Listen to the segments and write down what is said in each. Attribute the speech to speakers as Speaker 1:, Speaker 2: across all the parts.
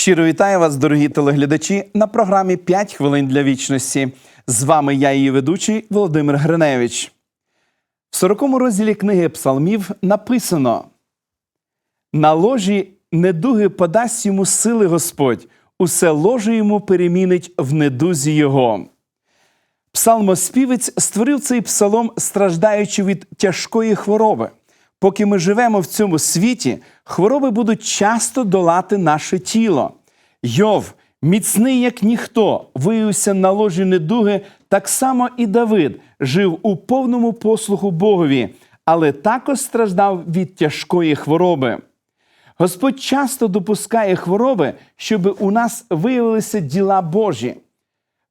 Speaker 1: Щиро вітаю вас, дорогі телеглядачі, на програмі «5 хвилин для вічності. З вами я, її ведучий Володимир Гриневич. В 40-му розділі книги Псалмів написано: На ложі недуги подасть йому сили Господь, усе ложе йому перемінить в недузі його. Псалмоспівець створив цей псалом, страждаючи від тяжкої хвороби. Поки ми живемо в цьому світі, хвороби будуть часто долати наше тіло. Йов, міцний як ніхто, виявився на ложі недуги, так само і Давид жив у повному послуху Богові, але також страждав від тяжкої хвороби. Господь часто допускає хвороби, щоб у нас виявилися діла Божі.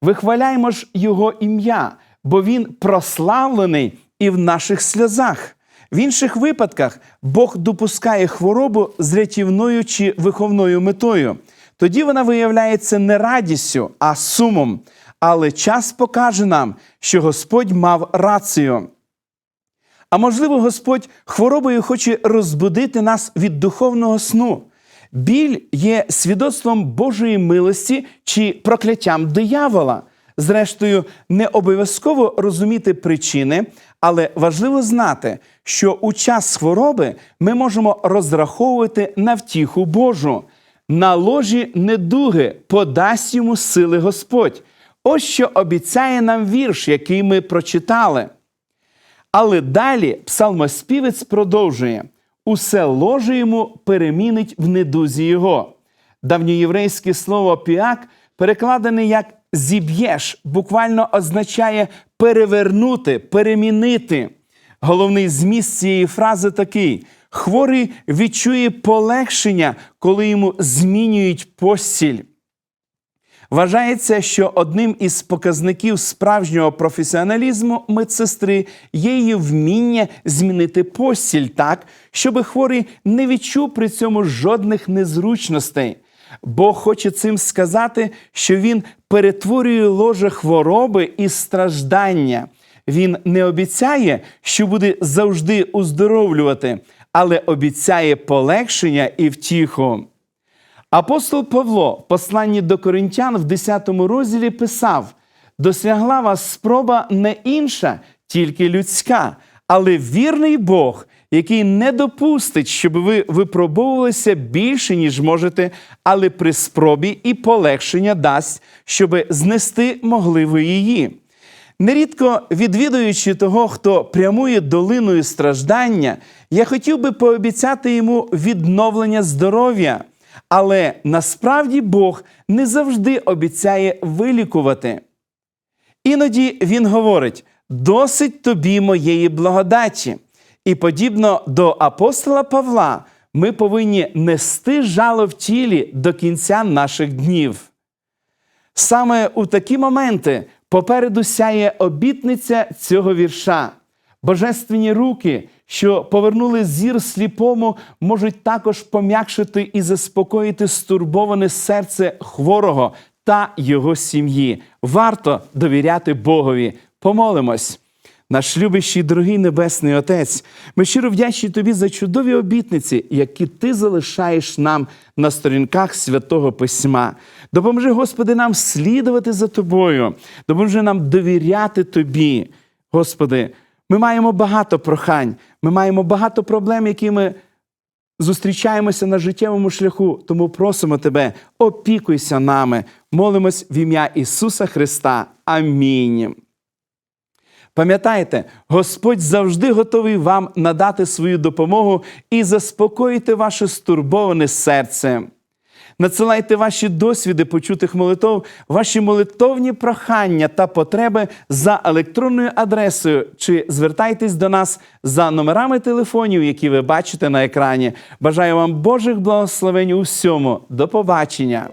Speaker 1: Вихваляймо ж Його ім'я, бо Він прославлений і в наших сльозах. В інших випадках Бог допускає хворобу з рятівною чи виховною метою. Тоді вона виявляється не радістю, а сумом. Але час покаже нам, що Господь мав рацію. А можливо, Господь хворобою хоче розбудити нас від духовного сну. Біль є свідоцтвом Божої милості чи прокляттям диявола. Зрештою, не обов'язково розуміти причини, але важливо знати, що у час хвороби ми можемо розраховувати на втіху Божу. На ложі недуги подасть йому сили Господь. Ось що обіцяє нам вірш, який ми прочитали. Але далі псалмоспівець продовжує: усе ложе йому перемінить в недузі його. Давньоєврейське слово піак перекладене як зіб'єш, буквально означає перевернути, перемінити. Головний зміст цієї фрази такий: хворий відчує полегшення, коли йому змінюють постіль. Вважається, що одним із показників справжнього професіоналізму медсестри є її вміння змінити постіль так, щоб хворий не відчув при цьому жодних незручностей. Бог хоче цим сказати, що він перетворює ложе хвороби і страждання. Він не обіцяє, що буде завжди уздоровлювати, але обіцяє полегшення і втіху. Апостол Павло, в посланні до коринтян в 10 розділі писав: досягла вас спроба не інша, тільки людська, але вірний Бог, який не допустить, щоб ви випробовувалися більше, ніж можете, але при спробі і полегшення дасть, щоб знести могли ви її. Нерідко відвідуючи того, хто прямує долиною страждання, я хотів би пообіцяти йому відновлення здоров'я. Але насправді Бог не завжди обіцяє вилікувати. Іноді Він говорить: досить тобі моєї благодаті. І подібно до апостола Павла, ми повинні нести жало в тілі до кінця наших днів. Саме у такі моменти попереду сяє обітниця цього вірша. Божественні руки, що повернули зір сліпому, можуть також пом'якшити і заспокоїти стурбоване серце хворого та його сім'ї. Варто довіряти Богові. Помолимось. Наш любящий, дорогий Небесний Отець, ми щиро вдячні Тобі за чудові обітниці, які Ти залишаєш нам на сторінках святого Письма. Допоможи, Господи, нам слідувати за Тобою, допоможи нам довіряти Тобі. Господи, ми маємо багато прохань, ми маємо багато проблем, які ми зустрічаємося на життєвому шляху. Тому просимо Тебе, опікуйся нами, молимось в ім'я Ісуса Христа. Амінь. Пам'ятайте, Господь завжди готовий вам надати свою допомогу і заспокоїти ваше стурбоване серце. Надсилайте ваші досвіди почутих молитов, ваші молитовні прохання та потреби за електронною адресою, чи звертайтесь до нас за номерами телефонів, які ви бачите на екрані. Бажаю вам Божих благословень у всьому. До побачення!